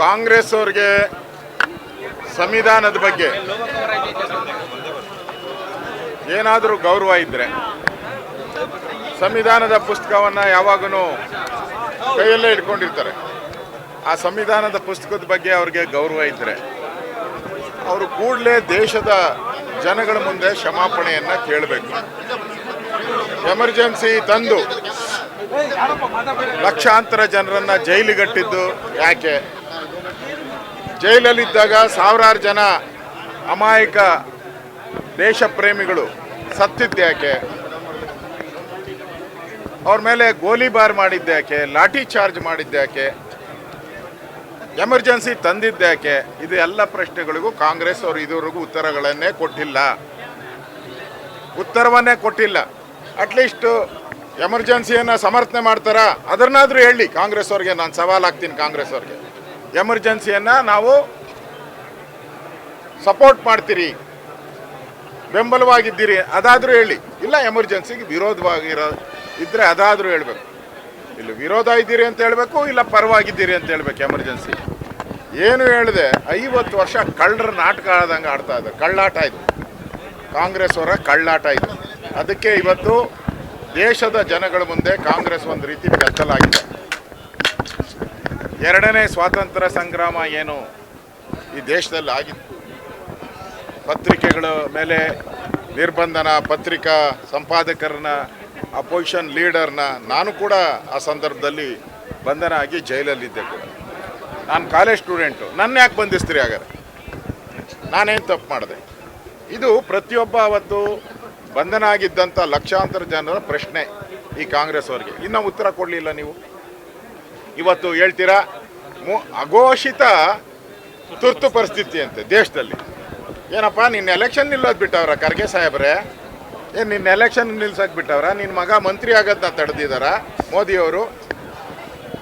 ಕಾಂಗ್ರೆಸ್ ಅವ್ರಿಗೆ ಸಂವಿಧಾನದ ಬಗ್ಗೆ ಏನಾದರೂ ಗೌರವ ಇದ್ದರೆ ಸಂವಿಧಾನದ ಪುಸ್ತಕವನ್ನು ಯಾವಾಗೂ ಕೈಯಲ್ಲೇ ಇಟ್ಕೊಂಡಿರ್ತಾರೆ. ಆ ಸಂವಿಧಾನದ ಪುಸ್ತಕದ ಬಗ್ಗೆ ಅವ್ರಿಗೆ ಗೌರವ ಇದ್ದರೆ ಅವರು ಕೂಡಲೇ ದೇಶದ ಜನಗಳ ಮುಂದೆ ಕ್ಷಮಾಪಣೆಯನ್ನು ಕೇಳಬೇಕು. ಎಮರ್ಜೆನ್ಸಿ ತಂದು ಲಕ್ಷಾಂತರ ಜನರನ್ನ ಜೈಲಿಗಟ್ಟಿದ್ದು ಯಾಕೆ? ಜೈಲಲ್ಲಿದ್ದಾಗ ಸಾವಿರಾರು ಜನ ಅಮಾಯಕ ದೇಶ ಪ್ರೇಮಿಗಳು ಸತ್ತಿದ್ದ್ಯಾಕೆ ಅವ್ರ ಮೇಲೆ ಗೋಲಿಬಾರ್ ಮಾಡಿದ್ದ್ಯಾಕೆ ಲಾಠಿ ಚಾರ್ಜ್ ಮಾಡಿದ್ದ್ಯಾಕೆ ಎಮರ್ಜೆನ್ಸಿ ತಂದಿದ್ದ್ಯಾಕೆ ಇದು ಎಲ್ಲ ಪ್ರಶ್ನೆಗಳಿಗೂ ಕಾಂಗ್ರೆಸ್ ಅವರು ಇದುವರೆಗೂ ಉತ್ತರಗಳನ್ನೇ ಕೊಟ್ಟಿಲ್ಲ. ಉತ್ತರವನ್ನೇ ಕೊಟ್ಟಿಲ್ಲ. ಅಟ್ಲೀಸ್ಟ್ ಎಮರ್ಜೆನ್ಸಿಯನ್ನು ಸಮರ್ಥನೆ ಮಾಡ್ತಾರಾ? ಅದನ್ನಾದರೂ ಹೇಳಿ ಕಾಂಗ್ರೆಸ್ ಅವ್ರಿಗೆ. ನಾನು ಸವಾಲು ಹಾಕ್ತೀನಿ ಕಾಂಗ್ರೆಸ್ ಅವ್ರಿಗೆ. ಎಮರ್ಜೆನ್ಸಿಯನ್ನು ನಾವು ಸಪೋರ್ಟ್ ಮಾಡ್ತೀರಿ. ಬೆಂಬಲವಾಗಿದ್ದೀರಿ. ಅದಾದರೂ ಹೇಳಿ. ಇಲ್ಲ, ಎಮರ್ಜೆನ್ಸಿಗೆ ವಿರೋಧವಾಗಿರೋ ಇದ್ದರೆ ಅದಾದರೂ ಹೇಳಬೇಕು. ಇಲ್ಲಿ ವಿರೋಧ ಇದ್ದೀರಿ ಅಂತ ಹೇಳಬೇಕು, ಇಲ್ಲ ಪರವಾಗಿದ್ದೀರಿ ಅಂತ ಹೇಳಬೇಕು ಎಮರ್ಜೆನ್ಸಿ. ಏನು ಹೇಳಿದೆ, ಐವತ್ತು ವರ್ಷ ಕಳ್ಳರ ನಾಟಕ ಆಡ್ದಂಗೆ ಆಡ್ತಾ ಇದೆ ಕಳ್ಳಾಟ ಇದು. ಕಾಂಗ್ರೆಸ್ ಅವರ ಕಳ್ಳಾಟ ಇದು. ಅದಕ್ಕೆ ಇವತ್ತು ದೇಶದ ಜನಗಳ ಮುಂದೆ ಕಾಂಗ್ರೆಸ್ ಒಂದು ರೀತಿ ಬೆತ್ತಲಾಗಿದೆ ಎರಡನೇ ಸ್ವಾತಂತ್ರ್ಯ ಸಂಗ್ರಾಮ ಏನು ಈ ದೇಶದಲ್ಲಿ ಆಗಿತ್ತು? ಪತ್ರಿಕೆಗಳ ಮೇಲೆ ನಿರ್ಬಂಧನ, ಪತ್ರಿಕಾ ಸಂಪಾದಕರನ್ನ ಅಪೋಸಿಷನ್ ಲೀಡರ್ನ ನಾನು ಕೂಡ ಆ ಸಂದರ್ಭದಲ್ಲಿ ಬಂಧನ ಆಗಿ ಜೈಲಲ್ಲಿದ್ದೆ ಕೂಡ. ನಾನು ಕಾಲೇಜ್ ಸ್ಟೂಡೆಂಟು ನನ್ನ ಯಾಕೆ ಬಂಧಿಸ್ತೀರಿ ಹಾಗಾದ್ರೆ? ನಾನೇನು ತಪ್ಪು ಮಾಡಿದೆ? ಇದು ಪ್ರತಿಯೊಬ್ಬ ಅವತ್ತು ಬಂಧನ ಆಗಿದ್ದಂಥ ಲಕ್ಷಾಂತರ ಜನರ ಪ್ರಶ್ನೆ ಈ ಕಾಂಗ್ರೆಸ್ ಅವರಿಗೆ ಇನ್ನೂ ಉತ್ತರ ಕೊಡಲಿಲ್ಲ ನೀವು? ಇವತ್ತು ಹೇಳ್ತೀರಾ, ಮು, ಅಘೋಷಿತ ತುರ್ತು ಪರಿಸ್ಥಿತಿ ಅಂತೆ ದೇಶದಲ್ಲಿ. ಏನಪ್ಪ, ನಿನ್ನ ಎಲೆಕ್ಷನ್ ನಿಲ್ಲೋದು ಬಿಟ್ಟವ್ರ ಖರ್ಗೆ ಸಾಹೇಬ್ರೆ? ಏನು ನಿನ್ನ ಎಲೆಕ್ಷನ್ ನಿಲ್ಸಕ್ಕೆ ಬಿಟ್ಟವ್ರ? ನಿನ್ನ ಮಗ ಮಂತ್ರಿ ಆಗೋದನ್ನ ತಡೆದಿದ್ದಾರ ಮೋದಿಯವರು.